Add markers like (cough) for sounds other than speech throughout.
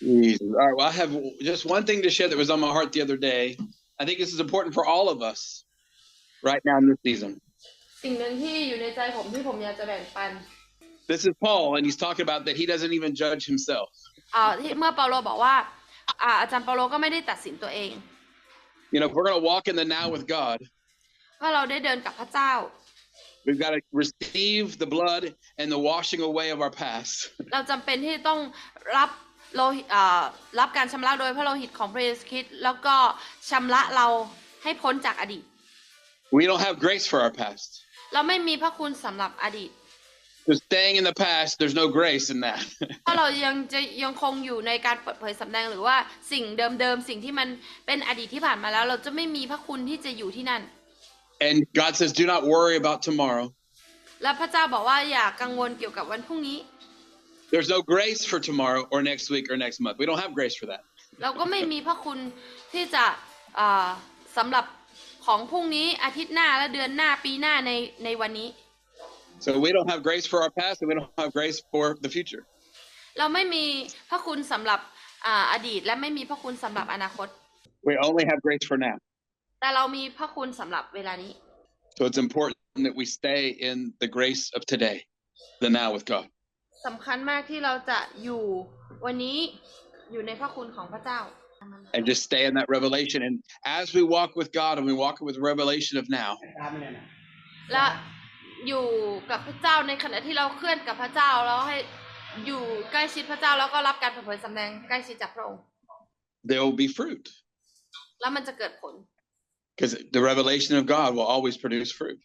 Jesus. All right. Well, I have just one thing to share that was on my heart the other day. I think this is important for all of us right now in this season. สิ่งหนึ่งที่อยู่ในใจผมที่ผมอยากจะแบ่งปัน This is Paul, and he's talking about that he doesn't even judge himself. อ่าที่เมื่อเปาโลบอกว่าอ่าอาจารย์เปาโลก็ไม่ได้ตัดสินตัวเอง You know, if we're going to walk in the now with God, ว่าเราได้เดินกับพระเจ้า we've got to receive the blood and the washing away of our past. (laughs) เราจำเป็นที่ต้องรับ โลหิตอ่ารับการชำระโดยพระโลหิตของพระเยซูคริสต์แล้วก็ชำระเราให้พ้นจากอดีต We don't have grace for our past. เราไม่มีพระคุณสำหรับอดีต Because staying in the past, there's no grace in that. เพราะเรายังจะยังคงอยู่ในการเปิดเผยสำแดงหรือว่าสิ่งเดิมๆสิ่งที่มันเป็นอดีตที่ผ่านมาแล้ว เราจะไม่มีพระคุณที่จะอยู่ที่นั่น and God says, do not worry about tomorrow. และพระเจ้าบอกว่าอย่ากังวลเกี่ยวกับวันพรุ่งนี้ There's no grace for tomorrow or next week or next month. We don't have grace for that. เราก็ไม่มีพระคุณที่จะอ่าสำหรับของพรุ่งนี้อาทิตย์หน้าและเดือนหน้าปีหน้าในในวันนี้ So we don't have grace for our past and we don't have grace for the future. เราไม่มีพระคุณสำหรับอ่าอดีต และไม่มีพระคุณสำหรับอนาคต We only have grace for now. แต่เรามีพระคุณสำหรับเวลานี้ So it's important that we stay in the grace of today, the now with God. สำคัญมากที่เราจะอยู่วันนี้อยู่ในพระคุณของพระเจ้า and just stay in that revelation. And as we walk with God and we walk with revelation of now, และอยู่กับพระเจ้าในขณะที่เราเคลื่อนกับพระเจ้าแล้วให้อยู่ใกล้ชิดพระเจ้าแล้วก็รับการเปิดเผยสำแดงใกล้ชิดจากพระองค์ there will be fruit แล้วมันจะเกิดผล because the revelation of God will always produce fruit.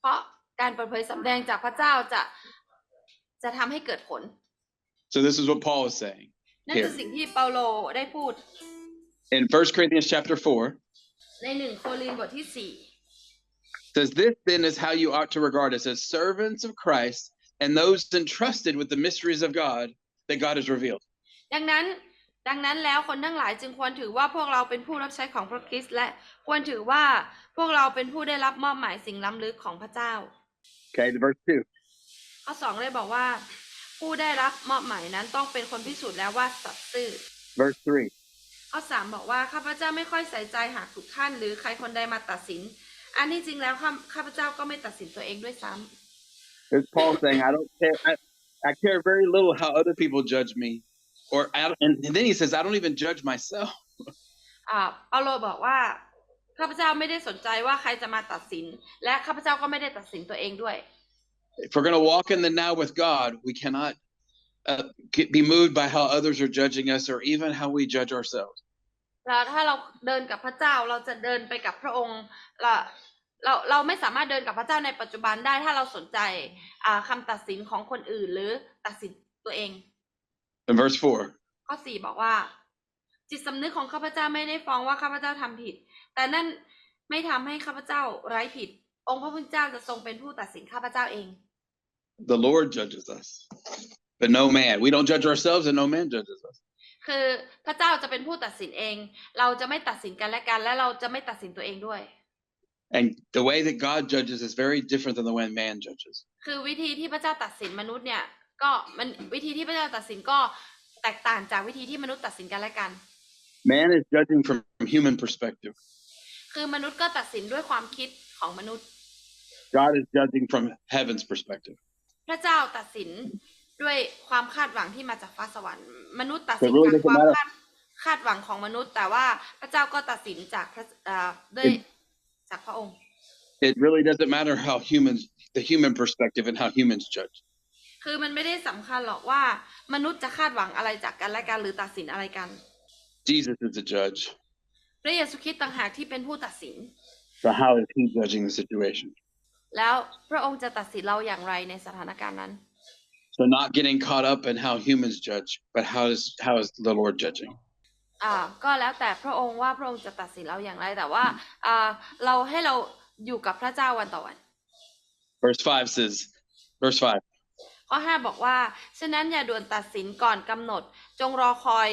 เพราะการเปิดเผยสำแดงจากพระเจ้าจะ จะทำให้เกิดผล So this is what Paul is saying นั่นคือสิ่งที่เปาโลได้พูด in 1 Corinthians chapter 4. ในหนึ่งโครินธ์บทที่สี่ says this then is how you ought to regard us as servants of Christ and those entrusted with the mysteries of God that God has revealed. ดังนั้นดังนั้นแล้วคนทั้งหลายจึงควรถือว่าพวกเราเป็นผู้รับใช้ของพระคริสต์และควรถือว่าพวกเราเป็นผู้ได้รับมอบหมายสิ่งล้ำลึกของพระเจ้า Okay, to verse 2. ข้อสองเลยบอกว่า ผู้ได้รับมอบหมายนั้นต้องเป็นคนพิสูจน์แล้วว่าสัตย์ซื่อ Verse 3. ข้อสามบอกว่าข้าพเจ้าไม่ค่อยใส่ใจหากถูกท่านหรือใครคนใดมาตัดสิน อันที่จริงแล้วข้าข้าพเจ้าก็ไม่ตัดสินตัวเองด้วยซ้ำ It's Paul saying, I don't care. I, I care very little how other people judge me. Or I don't, and, and then he says, I don't even judge myself. อ่าเปาโลบอกว่าข้าพเจ้าไม่ได้สนใจว่าใครจะมาตัดสิน และข้าพเจ้าก็ไม่ได้ตัดสินตัวเองด้วย If we're going to walk in the now with God, we cannot uh, get, be moved by how others are judging us or even how we judge ourselves. แล้วถ้าเราเดินกับพระเจ้าเราจะเดินไปกับพระองค์เราเราเราไม่สามารถเดินกับพระเจ้าในปัจจุบันได้ถ้าเราสนใจอ่าคำตัดสินของคนอื่นหรือตัดสินตัวเอง In verse 4, ข้อสี่บอกว่า จิตสำนึกของข้าพเจ้าไม่ได้ฟ้องว่าข้าพเจ้าทำผิด แต่นั่นไม่ทำให้ข้าพเจ้าไร้ผิด องค์พระผู้เป็นเจ้าจะทรงเป็นผู้ตัดสินข้าพเจ้าเอง the Lord judges us, but no man. We don't judge ourselves and no man judges us. คือพระเจ้าจะเป็นผู้ตัดสินเอง เราจะไม่ตัดสินกันและกัน และเราจะไม่ตัดสินตัวเองด้วย And the way that God judges is very different than the way man judges. คือวิธีที่พระเจ้าตัดสินมนุษย์เนี่ย ก็มันวิธีที่พระเจ้าตัดสินก็แตกต่างจากวิธีที่มนุษย์ตัดสินกันและกัน Man is judging from human perspective. คือมนุษย์ก็ตัดสินด้วยความคิดของมนุษย์ God is judging from heaven's perspective. พระเจ้าตัดสินด้วยความคาดหวังที่มาจากฟ้าสวรรค์มนุษย์ตัดสินแต่รู้จากได้ความใช่ไหมคาดคาดหวังของมนุษย์ แต่ว่าพระเจ้าก็ตัดสินจากพระเอ่อด้วยจากพระองค์ It really doesn't matter how humans, the human perspective and how humans judge. คือมันไม่ได้สำคัญหรอกว่ามนุษย์จะคาดหวังอะไรจากกันและกันหรือตัดสินอะไรกัน Jesus is the judge. พระเยซูคริสต์ต่างหากที่เป็นผู้ตัดสิน So how is he judging the situation? แล้วพระองค์จะตัดสินเราอย่างไรในสถานการณ์นั้น So not getting caught up in how humans judge, but how is how is the Lord judging? อ่าก็แล้วแต่พระองค์ว่าพระองค์จะตัดสินเราอย่างไรแต่ว่าอ่าเราให้เราอยู่กับพระเจ้าวันต่อวัน Verse five says, verse five. ข้อห้าบอกว่าฉะนั้นอย่าด่วนตัดสินก่อนกำหนด จงรอคอย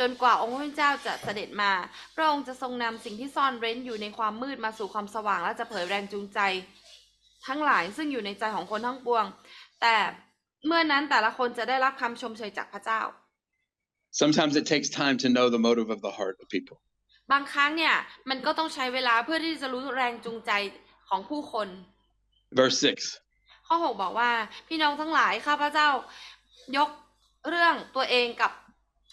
จนกว่าองค์พระผู้เป็นเจ้าจะเสด็จมา พระองค์จะทรงนำสิ่งที่ซ่อนเร้นอยู่ในความมืดมาสู่ความสว่างและจะเผยแรงจูงใจ ทั้งหลายซึ่งอยู่ในใจของคนทั้งปวง แต่เมื่อนั้นแต่ละคนจะได้รับคำชมเชยจากพระเจ้า Sometimes it takes time to know the motive of the heart of people. บางครั้งเนี่ยมันก็ต้องใช้เวลาเพื่อที่จะรู้แรงจูงใจของผู้คน Verse 6 ข้อ6บอกว่าพี่น้องทั้งหลายข้าพเจ้ายกเรื่องตัวเองกับ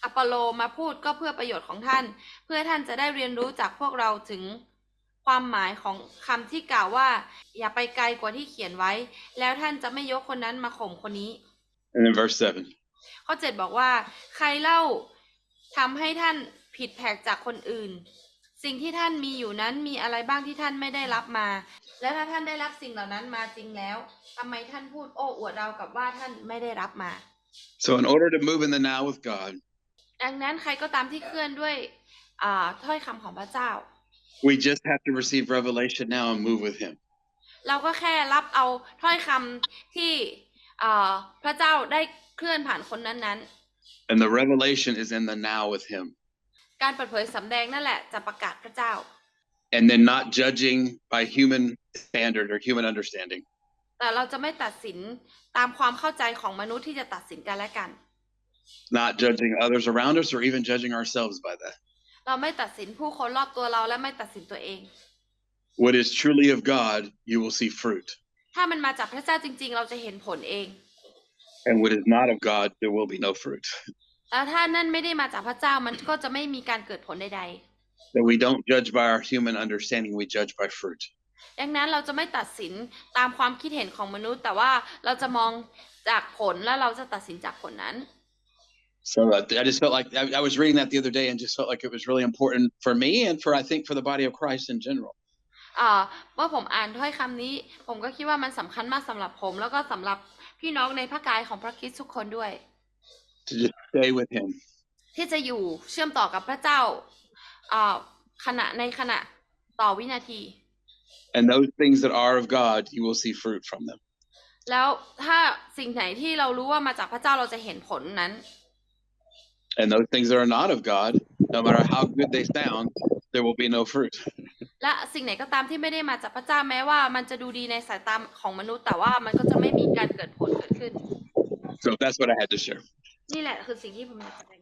อปอโลมาพูดก็เพื่อประโยชน์ของท่าน เพื่อท่านจะได้เรียนรู้จากพวกเราถึง ความหมายของคำที่กล่าวว่า อย่าไปไกลกว่าที่เขียนไว้ แล้วท่านจะไม่ยกคนนั้นมาข่มคนนี้ and then verse 7. ข้อ7บอกว่า ใครเล่าทำให้ท่านผิดแผกจากคนอื่น สิ่งที่ท่านมีอยู่นั้นมีอะไรบ้างที่ท่านไม่ได้รับมา และถ้าท่านได้รับสิ่งเหล่านั้นมาจริงแล้วทำไมท่านพูดโอ้อวดเรากับว่าท่านไม่ได้รับมา So, in order to move in the now with God, ดังนั้นใครก็ตามที่เคลื่อนด้วยอ่าถ้อยคำของพระเจ้า we just have to receive revelation now and move with Him. เราก็แค่รับเอาถ้อยคำที่อ่าพระเจ้าได้เคลื่อนผ่านคนนั้น And the revelation is in the now with Him. ๆ การเปิดเผยสำแดงนั่นแหละจะประกาศพระเจ้า And then not judging by human standard or human understanding. แต่เราจะไม่ตัดสินตามความเข้าใจของมนุษย์ที่จะตัดสินกันและกัน Not judging others around us or even judging ourselves by that. เราไม่ตัดสินผู้คนรอบตัวเราและไม่ตัดสินตัวเอง What is truly of God, you will see fruit. ถ้ามันมาจากพระเจ้าจริง ๆ เราจะเห็นผลเอง And what is not of God, there will be no fruit. แล้วถ้านั่นไม่ได้มาจากพระเจ้ามันก็จะไม่มีการเกิดผลใด That we don't judge by our human understanding, we judge by fruit. ๆดังนั้นเราจะไม่ตัดสินตามความคิดเห็นของมนุษย์ แต่ว่าเราจะมองจากผลและเราจะตัดสินจากผลนั้น So uh, I just felt like I, I was reading that the other day and just felt like it was really important for me and for I think for the body of Christ in general. อ่าเมื่อผมอ่านถ้อยคำนี้ ผมก็คิดว่ามันสำคัญมากสำหรับผม แล้วก็สำหรับพี่น้องในพระกายของพระคริสต์ทุกคนด้วย To just stay with Him. ที่จะอยู่เชื่อมต่อกับพระเจ้าอ่าขณะในขณะต่อวินาที And those things that are of God, you will see fruit from them. แล้วถ้าสิ่งไหนที่เรารู้ว่ามาจากพระเจ้าเราจะเห็นผลนั้น And those things that are not of God, no matter how good they sound, there will be no fruit. และสิ่งไหนก็ตามที่ไม่ได้มาจากพระเจ้าแม้ว่ามันจะดูดีในสายตาของมนุษย์แต่ว่ามันก็จะไม่มีการเกิดผลเกิดขึ้น So that's what I had to share. นี่แหละคือสิ่งที่ผมอยากจะแบ่ง